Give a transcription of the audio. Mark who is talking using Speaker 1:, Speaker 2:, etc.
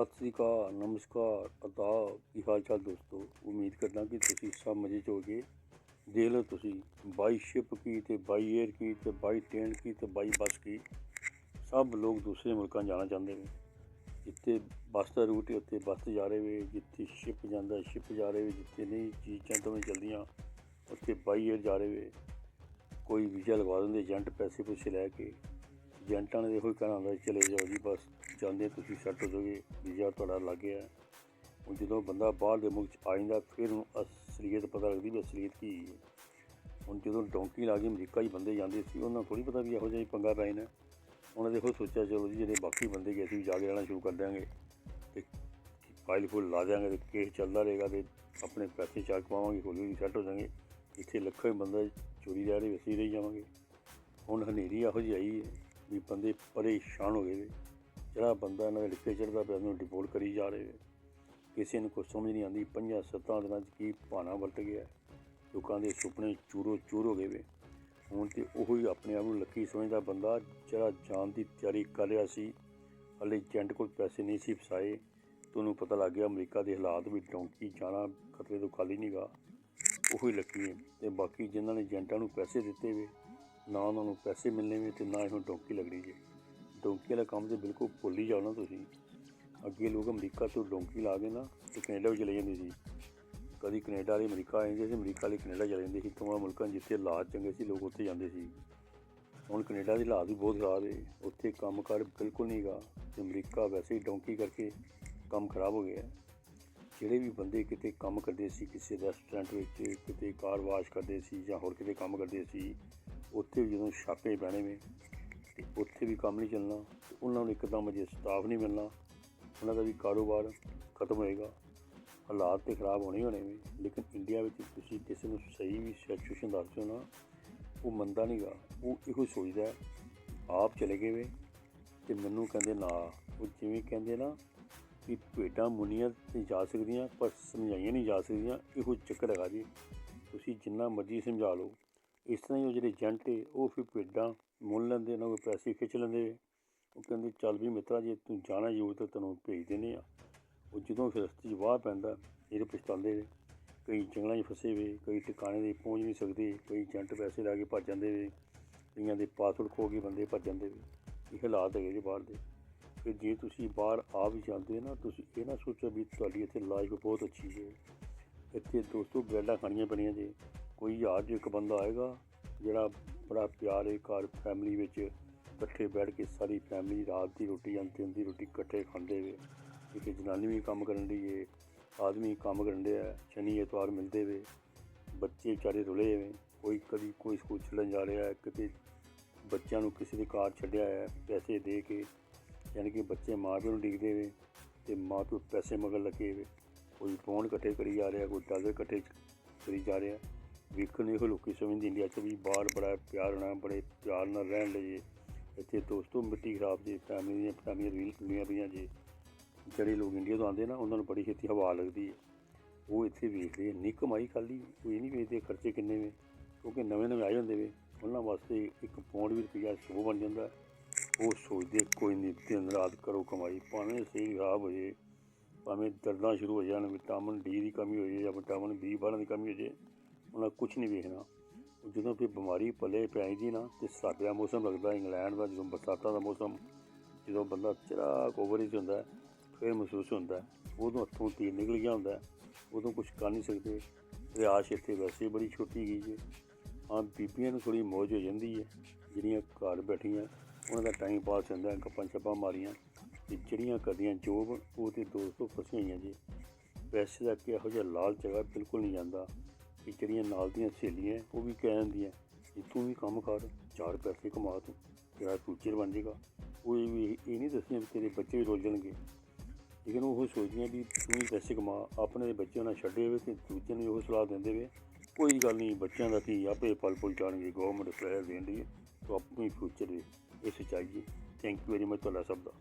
Speaker 1: ਸਤਿ ਸ੍ਰੀ ਅਕਾਲ, ਨਮਸਕਾਰ ਅਦਾਬ ਕੀ ਹਾਲ ਚਾਲ ਦੋਸਤੋ? ਉਮੀਦ ਕਰਦਾ ਕਿ ਤੁਸੀਂ ਸਭ ਮਜ਼ੇ 'ਚ ਹੋਗੇ ਦੇਖ ਲਓ ਤੁਸੀਂ, ਬਾਈ ਸ਼ਿਪ ਕੀ ਤੇ ਬਾਈ 에ਅਰ ਕੀ ਤੇ ਬਾਈ ਟ੍ਰੇਨ ਕੀ ਤੇ ਬਾਈ ਬੱਸ ਕੀ। ਸਭ ਲੋਕ ਦੂਸਰੇ ਮੁਲਕਾਂ ਜਾਣਾ ਚਾਹੁੰਦੇ ਨੇ। ਜਿੱਥੇ ਬੱਸ ਦਾ ਰੂਟ ਹੈ ਉੱਥੇ ਬੱਸ ਜਾ ਰਹੇ ਵੇ ਜਿੱਥੇ ਸ਼ਿਪ ਜਾਂਦਾ, ਸ਼ਿਪ ਜਾ ਰਹੇ ਵੇ ਜਿੱਥੇ ਨਹੀਂ, ਚੀਜ਼ਾਂ ਦੋਵੇਂ ਚੱਲਦੀਆਂ, ਉੱਥੇ ਬਾਈ 에ਅਰ ਜਾ ਰਹੇ ਵੇ ਕੋਈ ਵੀਜ਼ਾ ਲਗਵਾ ਦਿੰਦੇ, ਏਜੰਟ ਪੈਸੇ ਪੂਸੇ ਲੈ ਕੇ। ਏਜੰਟਾਂ ਨੇ ਇਹੋ ਹੀ ਕਹਿਣਾ ਹੁੰਦਾ ਚਲੇ ਜਾਓ ਜੀ, ਬਸ ਜਾਂਦੇ ਤੁਸੀਂ ਸੈੱਟ ਹੋ ਜਾਓਗੇ ਵੀਜ਼ਾ ਤੁਹਾਡਾ ਲੱਗ ਗਿਆ। ਹੁਣ ਜਦੋਂ ਬੰਦਾ ਬਾਹਰ ਦੇ ਮੁਲਕ 'ਚ ਆ ਜਾਂਦਾ, ਫਿਰ ਉਹਨੂੰ ਅਸਲੀਅਤ ਪਤਾ ਲੱਗਦੀ ਵੀ ਅਸਲੀਅਤ ਕੀ ਹੈ। ਹੁਣ ਜਦੋਂ ਡੌਂਕੀ ਲਾ ਕੇ ਅਮਰੀਕਾ ਹੀ ਬੰਦੇ ਜਾਂਦੇ ਸੀ, ਉਹਨਾਂ ਨੂੰ ਥੋੜੀ ਪਤਾ ਵੀ ਇਹੋ ਜਿਹਾ ਹੀ ਪੰਗਾ ਪੈ ਜਾਣਾ। ਉਹਨਾਂ ਦੇਖੋ ਸੋਚਿਆ, ਚਲੋ ਜੀ, ਜਿਹੜੇ ਬਾਕੀ ਬੰਦੇ ਗਏ ਸੀ ਜਾ ਕੇ ਰਹਿਣਾ ਸ਼ੁਰੂ ਕਰ ਦਿਆਂਗੇ ਤੇ ਫਾਈਲ ਫੁੱਲ ਲਾ ਦਿਆਂਗੇ ਤੇ ਕੇਸ ਚੱਲਦਾ ਰਹੇਗਾ ਤੇ ਆਪਣੇ ਪੈਸੇ ਚਾਰ ਪਾਵਾਂਗੇ ਹੌਲੀ ਹੌਲੀ ਸੈੱਟ ਹੋ ਜਾਵਾਂਗੇ ਇੱਥੇ ਲੱਖਾਂ ਹੀ ਬੰਦਾ ਚੋਰੀ ਰਹਿ ਰਹੇ, ਅਸੀਂ ਰਹੀ ਜਾਵਾਂਗੇ। ਹੁਣ ਹਨੇਰੀ ਇਹੋ ਜਿਹੀ ਆਈ ਹੈ। ਵੀ ਬੰਦੇ ਪਰੇਸ਼ਾਨ ਹੋ ਗਏ ਵੇ ਜਿਹੜਾ ਬੰਦਾ ਇਹਨਾਂ ਦੇ ਲਿਖੇ ਚੜਦਾ ਪਿਆ, ਉਹਨੂੰ ਡਿਪੋਰਟ ਕਰੀ ਜਾ ਰਹੇ ਕਿਸੇ ਨੂੰ ਕੁਛ ਸਮਝ ਨਹੀਂ ਆਉਂਦੀ। ਪੰਜਾਂ ਸੱਤਾਂ ਦਿਨਾਂ 'ਚ ਕੀ ਭਾਣਾ ਵਰਤ ਗਿਆ। ਲੋਕਾਂ ਦੇ ਸੁਪਨੇ ਚੂਰੋ ਚੂਰ ਹੋ ਗਏ ਵੇ ਹੁਣ ਤੇ ਉਹੋ ਹੀ ਆਪਣੇ ਆਪ ਨੂੰ ਲੱਕੀ ਸਮਝਦਾ ਬੰਦਾ, ਜਿਹੜਾ ਜਾਣ ਦੀ ਤਿਆਰੀ ਕਰ ਰਿਹਾ ਸੀ। ਹਲੇ ਏਜੰਟ ਕੋਲ ਪੈਸੇ ਨਹੀਂ ਸੀ ਫਸਾਏ। ਤੁਹਾਨੂੰ ਪਤਾ ਲੱਗ ਗਿਆ ਅਮਰੀਕਾ ਦੇ ਹਾਲਾਤ ਵੀ ਡੌਂਕੀ ਜਾਣਾ ਖਤਰੇ ਤੋਂ ਖਾਲੀ ਨਹੀਂਗਾ ਉਹ ਹੀ ਲੱਕੀ ਹੈ ਤੇ ਬਾਕੀ ਜਿਨ੍ਹਾਂ ਨੇ ਏਜੰਟਾਂ ਨੂੰ ਪੈਸੇ ਦਿੱਤੇ ਵੇ ਨਾ ਉਹਨਾਂ ਨੂੰ ਪੈਸੇ ਮਿਲਣੇ ਵੇ ਤੇ ਨਾ ਹੀ ਹੁਣ ਡੌਂਕੀ ਲੱਗਣੀ ਜੇ। ਡੋਂਕੀ ਵਾਲਾ ਕੰਮ ਤੇ ਬਿਲਕੁਲ ਭੁੱਲ ਹੀ ਜਾਓ ਨਾ ਤੁਸੀਂ। ਅੱਗੇ ਲੋਕ ਅਮਰੀਕਾ ਤੋਂ ਡੋਂਕੀ ਲਾ ਕੇ ਨਾ ਤੇ ਕੈਨੇਡਾ ਵੀ ਚਲੇ ਜਾਂਦੇ ਸੀ। ਕਦੀ ਕੈਨੇਡਾ ਵਾਲੇ ਅਮਰੀਕਾ ਆ ਜਾਂਦੇ ਸੀ, ਅਮਰੀਕਾ ਵਾਲੇ ਕੈਨੇਡਾ ਚਲੇ ਜਾਂਦੇ ਸੀ। ਦੋਵਾਂ ਮੁਲਕਾਂ ਜਿੱਥੇ ਹਾਲਾਤ ਚੰਗੇ ਸੀ, ਲੋਕ ਉੱਥੇ ਜਾਂਦੇ ਸੀ। ਹੁਣ ਕੈਨੇਡਾ ਦੇ ਹਾਲਾਤ ਵੀ ਬਹੁਤ ਖਰਾਬ ਹੈ ਉੱਥੇ ਕੰਮਕਾਰ ਬਿਲਕੁਲ ਨਹੀਂ ਗਾ ਤੇ ਅਮਰੀਕਾ ਵੈਸੇ ਹੀ ਡੌਂਕੀ ਕਰਕੇ ਕੰਮ ਖਰਾਬ ਹੋ ਗਿਆ। ਜਿਹੜੇ ਵੀ ਬੰਦੇ ਕਿਤੇ ਕੰਮ ਕਰਦੇ ਸੀ, ਕਿਸੇ ਰੈਸਟੋਰੈਂਟ ਵਿੱਚ, ਕਿਤੇ ਕਾਰ ਵਾਸ਼ ਕਰਦੇ ਸੀ ਜਾਂ ਹੋਰ ਕਿਤੇ ਕੰਮ ਕਰਦੇ ਸੀ ਉੱਥੇ ਵੀ ਜਦੋਂ ਛਾਪੇ ਪੈਣੇ ਵੇ ਤੇ ਉੱਥੇ ਵੀ ਕੰਮ ਨਹੀਂ ਚੱਲਣਾ ਉਹਨਾਂ ਨੂੰ ਇੱਕਦਮ ਜੇ ਸਟਾਫ ਨਹੀਂ ਮਿਲਣਾ, ਉਹਨਾਂ ਦਾ ਵੀ ਕਾਰੋਬਾਰ ਖਤਮ ਹੋਏਗਾ। ਹਾਲਾਤ ਤੇ ਖਰਾਬ ਹੋਣੇ ਹੋਣੇ ਵੇ ਲੇਕਿਨ ਇੰਡੀਆ ਵਿੱਚ ਤੁਸੀਂ ਕਿਸੇ ਨੂੰ ਸਹੀ ਵੀ ਸਿਚੁਏਸ਼ਨ ਦੱਸੋ ਨਾ, ਉਹ ਮੰਨਦਾ ਨਹੀਂਗਾ ਉਹ ਇਹੋ ਸੋਚਦਾ ਆਪ ਚਲੇ ਗਏ ਵੇ ਤੇ ਮੈਨੂੰ ਕਹਿੰਦੇ ਨਾ। ਉਹ ਜਿਵੇਂ ਕਹਿੰਦੇ ਨਾ ਵੀ ਭੇਡਾਂ ਮੁਨੀਆਂ ਤੇ ਜਾ ਸਕਦੀਆਂ, ਪਰ ਸਮਝਾਈਆਂ ਨਹੀਂ ਜਾ ਸਕਦੀਆਂ, ਇਹੋ ਚੱਕਰ ਹੈਗਾ ਜੀ। ਤੁਸੀਂ ਜਿੰਨਾ ਮਰਜ਼ੀ ਸਮਝਾ ਲਓ। ਇਸ ਤਰ੍ਹਾਂ ਹੀ ਉਹ ਜਿਹੜੇ ਏਜੰਟ ਏ ਉਹ ਫਿਰ ਭੇਡਾਂ ਮੁੱਲ ਲੈਂਦੇ ਨਾ ਕੋਈ ਪੈਸੇ ਖਿੱਚ ਲੈਂਦੇ ਉਹ ਕਹਿੰਦੇ, ਚੱਲ ਵੀ ਮਿੱਤਰਾ, ਜੇ ਤੂੰ ਜਾਣਾ ਜ਼ਰੂਰ ਤਾਂ ਤੈਨੂੰ ਭੇਜ ਦਿੰਦੇ ਆ ਉਹ ਜਦੋਂ ਫਿਰ ਰਸਤੇ 'ਚ ਵਾਹ ਪੈਂਦਾ, ਇਹਦੇ ਪਛਤਾਉਂਦੇ ਨੇ। ਕਈ ਜੰਗਲਾਂ 'ਚ ਫਸੇ ਵੇ, ਕਈ ਟਿਕਾਣੇ 'ਤੇ ਪਹੁੰਚ ਨਹੀਂ ਸਕਦੇ, ਕਈ ਏਜੰਟ ਪੈਸੇ ਲਾ ਕੇ ਭੱਜ ਜਾਂਦੇ ਵੇ, ਕਈਆਂ ਦੇ ਪਾਸਵਰਡ ਖੋ ਕੇ ਬੰਦੇ ਭੱਜ ਜਾਂਦੇ ਵੇ। ਇਹ ਹਾਲਾਤ ਹੈਗੇ ਜੀ ਬਾਹਰ ਦੇ। ਕਿ ਜੇ ਤੁਸੀਂ ਬਾਹਰ ਆ ਵੀ ਜਾਂਦੇ ਨਾ, ਤੁਸੀਂ ਇਹ ਨਾ ਸੋਚੋ ਵੀ ਤੁਹਾਡੀ ਇੱਥੇ ਲਾਈਫ ਬਹੁਤ ਅੱਛੀ ਹੈ। ਇੱਥੇ ਦੋਸਤੋ ਬ੍ਰੈਡਾਂ ਖਾਣੀਆਂ ਪੈਣੀਆਂ ਜੇ। ਕੋਈ ਹਜ਼ਾਰ ਜੋ ਇੱਕ ਬੰਦਾ ਆਏਗਾ, ਜਿਹੜਾ ਬੜਾ ਪਿਆਰ ਹੈ ਘਰ ਫੈਮਿਲੀ ਵਿੱਚ, ਇਕੱਠੇ ਬੈਠ ਕੇ ਸਾਰੀ ਫੈਮਿਲੀ ਰਾਤ ਦੀ ਰੋਟੀ, ਜਾਂ ਦਿਨ ਦੀ ਰੋਟੀ ਇਕੱਠੇ ਖਾਂਦੇ ਵੇ। ਇੱਕ ਜਨਾਨੀ ਵੀ ਕੰਮ ਕਰਨ ਦੀ ਏ, ਆਦਮੀ ਕੰਮ ਕਰਨ ਡਿਆ, ਸ਼ਨੀ ਐਤਵਾਰ ਮਿਲਦੇ ਵੇ, ਬੱਚੇ ਵਿਚਾਰੇ ਰੁਲੇ ਵੇ, ਕੋਈ ਕਦੀ ਕੋਈ ਸਕੂਲ ਛੱਡਣ ਜਾ ਰਿਹਾ ਕਿਤੇ ਬੱਚਿਆਂ ਨੂੰ ਕਿਸੇ ਦੇ ਕਾਰ ਛੱਡਿਆ ਹੈ, ਪੈਸੇ ਦੇ ਕੇ, ਯਾਨੀ ਕਿ ਬੱਚੇ ਮਾਂ ਪਿਓ ਨੂੰ ਡਿੱਗਦੇ ਵੇ, ਤੇ ਮਾਂ ਪਿਓ ਪੈਸੇ ਮਗਰ ਲੱਗੇ ਵੇ। ਕੋਈ ਪੌਂਡ ਇਕੱਠੇ ਕਰੀ ਜਾ ਰਿਹਾ, ਕੋਈ ਡਾਲਰ ਇਕੱਠੇ ਕਰੀ ਜਾ ਰਿਹਾ। ਵੇਖਣ ਨੂੰ ਇਹੋ ਲੋਕੀ ਸਮਝਦੇ ਇੰਡੀਆ 'ਚ ਵੀ ਬਾਹਰ ਬੜਾ ਪਿਆਰ ਨਾਲ, ਬੜੇ ਪਿਆਰ ਨਾਲ ਰਹਿਣ ਲਈ ਇੱਥੇ ਦੋਸਤੋ ਮਿੱਟੀ ਖਰਾਬ ਜੀ, ਫੈਮਿਲੀ ਦੀਆਂ ਫੈਮਿਲੀਆਂ ਰੀਲ ਖੁੱਲੀਆਂ ਪਈਆਂ ਜੀ। ਜਿਹੜੇ ਲੋਕ ਇੰਡੀਆ ਤੋਂ ਆਉਂਦੇ ਨਾ, ਉਹਨਾਂ ਨੂੰ ਬੜੀ ਛੇਤੀ ਹਵਾ ਲੱਗਦੀ ਹੈ। ਉਹ ਇੱਥੇ ਵੇਖਦੇ ਨਹੀਂ ਕਮਾਈ ਖਾਲੀ ਕੋਈ ਨਹੀਂ ਵੇਖਦੇ ਖਰਚੇ ਕਿੰਨੇ ਵੇ ਕਿਉਂਕਿ ਨਵੇਂ ਨਵੇਂ ਆਏ ਹੁੰਦੇ ਵੇ। ਉਹਨਾਂ ਵਾਸਤੇ ਇੱਕ ਪੌਂਡ ਵੀ ਰੁਪਈਆ ਸੌ ਬਣ ਜਾਂਦਾ। ਉਹ ਸੋਚਦੇ ਕੋਈ ਨਹੀਂ, ਦਿਨ ਰਾਤ ਕਰੋ ਕਮਾਈ, ਭਾਵੇਂ ਸਹੀ ਖਰਾਬ ਹੋ ਜੇ ਭਾਵੇਂ ਦਰਦਾਂ ਸ਼ੁਰੂ ਹੋ ਜਾਣ, ਵਿਟਾਮਿਨ ਡੀ ਦੀ ਕਮੀ ਹੋ ਜੇ ਜਾਂ ਵਿਟਾਮਿਨ ਬੀ ਬਾਰਾਂ ਦੀ ਕਮੀ ਹੋ ਜੇ ਉਹਨਾਂ ਕੁਝ ਨਹੀਂ ਵੇਖਣਾ। ਜਦੋਂ ਫਿਰ ਬਿਮਾਰੀ ਪੱਲੇ ਪੈ ਜਾਂਦੀ ਨਾ ਤੇ ਸਾਡੇ ਮੌਸਮ ਲੱਗਦਾ, ਇੰਗਲੈਂਡ ਦਾ ਜਦੋਂ ਬਰਸਾਤਾਂ ਦਾ ਮੌਸਮ, ਜਦੋਂ ਬੰਦਾ ਚਿਰਾਕ ਓਵਰ ਹੀ ਹੁੰਦਾ, ਫਿਰ ਮਹਿਸੂਸ ਹੁੰਦਾ, ਉਦੋਂ ਹੱਥੋਂ ਤੀਰ ਨਿਕਲ ਗਿਆ ਹੁੰਦਾ, ਉਦੋਂ ਕੁਝ ਕਰ ਨਹੀਂ ਸਕਦੇ। ਰਿਆਸ਼ ਇੱਥੇ ਵੈਸੇ ਬੜੀ ਛੋਟੀ ਗਈ ਜੇ ਹਾਂ, ਬੀਬੀਆਂ ਨੂੰ ਥੋੜੀ ਮੌਜ ਹੋ ਜਾਂਦੀ ਹੈ। ਜਿਹੜੀਆਂ ਘਰ ਬੈਠੀਆਂ, ਉਹਨਾਂ ਦਾ ਟਾਈਮ ਪਾਸ ਹੁੰਦਾ, ਗੱਪਾਂ ਛੱਪਾਂ ਮਾਰੀਆਂ, ਤੇ ਜਿਹੜੀਆਂ ਕਰਦੀਆਂ ਜੋਬ ਉਹ ਤੇ ਦੋਸਤੋ ਫਸੀਆਂ ਹੋਈਆਂ ਜੀ। ਵੈਸੇ ਦਾ ਕਿ ਇਹੋ ਜਿਹਾ ਲਾਲ ਜਗ੍ਹਾ ਬਿਲਕੁਲ ਨਹੀਂ ਜਾਂਦਾ ਕਿ ਜਿਹੜੀਆਂ ਨਾਲ ਦੀਆਂ ਸਹੇਲੀਆਂ, ਉਹ ਵੀ ਕਹਿ ਦਿੰਦੀਆਂ ਕਿ ਤੂੰ ਵੀ ਕੰਮ ਕਰ, ਚਾਰ ਪੈਸੇ ਕਮਾ ਤੂੰ, ਤੇਰਾ ਫਿਊਚਰ ਬਣ ਜਾਏਗਾ ਉਹ ਇਹ ਵੀ ਇਹ ਨਹੀਂ ਦੱਸਦੀਆਂ ਵੀ ਤੇਰੇ ਬੱਚੇ ਵੀ ਰੁੱਲ ਜਾਣਗੇ। ਲੇਕਿਨ ਉਹ ਸੋਚਦੀਆਂ ਵੀ ਤੂੰ ਵੀ ਪੈਸੇ ਕਮਾ, ਆਪਣੇ ਬੱਚਿਆਂ ਨਾਲ ਛੱਡੇ ਹੋਵੇ ਤੇ ਦੂਜਿਆਂ ਨੂੰ ਵੀ ਉਹ ਸਲਾਹ ਦਿੰਦੇ ਵੇ। ਕੋਈ ਗੱਲ ਨਹੀਂ, ਬੱਚਿਆਂ ਦਾ ਕੀ ਆਪੇ ਪਲ ਪੁਲ ਜਾਣਗੇ ਗਵਰਨਮੈਂਟ ਫਲੈਰ ਦੇਣ ਦੀ ਤੂੰ ਆਪਣੀ ਫਿਊਚਰ ਦੇ ਇਹ ਸੱਚਾਈ ਹੈ ਥੈਂਕ ਯੂ ਵੈਰੀ ਮਚ ਤੁਹਾਡਾ ਸਭ ਦਾ।